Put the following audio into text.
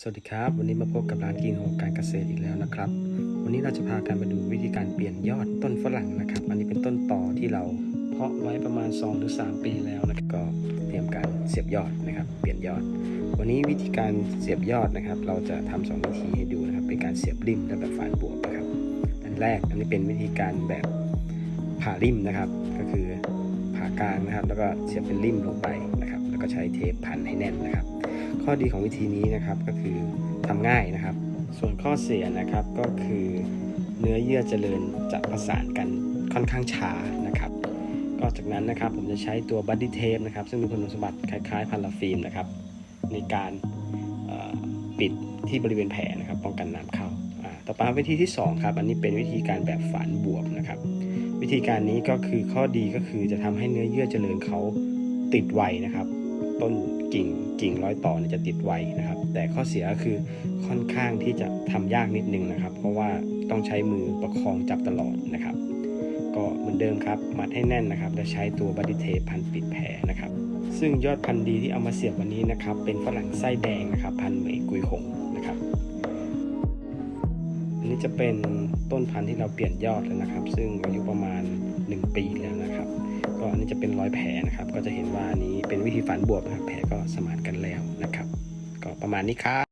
สวัสดีครับ วันนี้มาพบกับร้านกินโฮการเกษตรอีกแล้วนะครับ วันนี้เราจะพากันมาดูวิธีการเปลี่ยนยอดต้นฝรั่งนะครับ อันนี้เป็นต้นต่อที่เราเพาะไว้ประมาณ2หรือ3ปีแล้วนะครับก็เตรียมการเสียบยอดนะครับ เปลี่ยนยอด วันนี้วิธีการเสียบยอดนะครับ เราจะทำสองวิธีให้ดูนะครับ เป็นการเสียบริมและแบบฝานบวกนะครับ อันแรกอันนี้เป็นวิธีการแบบผ่าริมนะครับ ก็คือผ่ากลางนะครับ แล้วก็เสียบเป็นริมลงไปนะครับ แล้วก็ใช้เทปพันให้แน่นนะครับ ข้อดีของวิธีนี้นะครับก็คือทำง่ายนะครับ ส่วนข้อเสียนะครับก็คือเนื้อเยื่อเจริญจะประสานกันค่อนข้างช้านะครับก็จากนั้นนะครับผมจะใช้ตัวบัดดี้เทปนะครับซึ่งมีคุณสมบัติคล้ายๆพาราฟิล์มนะครับในการปิดที่บริเวณแผลนะครับป้องกันน้ำเข้าต่อไปวิธีที่สองครับอันนี้เป็นวิธีการแบบฝานบวบนะครับ วิธีการนี้ก็คือข้อดีก็คือจะทำให้เนื้อเยื่อเจริญเขาติดไวนะครับ ต้นกิ่งกิ่งร้อยต่อเนี่ยจะติดไวนะครับ แต่ข้อเสียก็คือค่อนข้างที่จะทำยากนิดนึงนะครับ เพราะว่าต้องใช้มือประคองจับตลอดนะครับ ก็เหมือนเดิมครับ มัดให้แน่นนะครับ และใช้ตัวบัดดี้เทพันปิดแผลนะครับ ซึ่งยอดพันธุ์ดีที่เอามาเสียบวันนี้นะครับ เป็นฝรั่งไส้แดงนะครับ พันธุ์เหมยกุยหงนะครับอันนี้จะเป็นต้นพันธุ์ที่เราเปลี่ยนยอดแล้วนะครับ ซึ่งอายุประมาณ 1 ปีแล้ว อันนี้จะเป็นรอยแผลนะครับ ก็จะเห็นว่าอันนี้เป็นวิธีฝันบวบนะครับ แผลก็สมานกันแล้วนะครับ ก็ประมาณนี้ครับ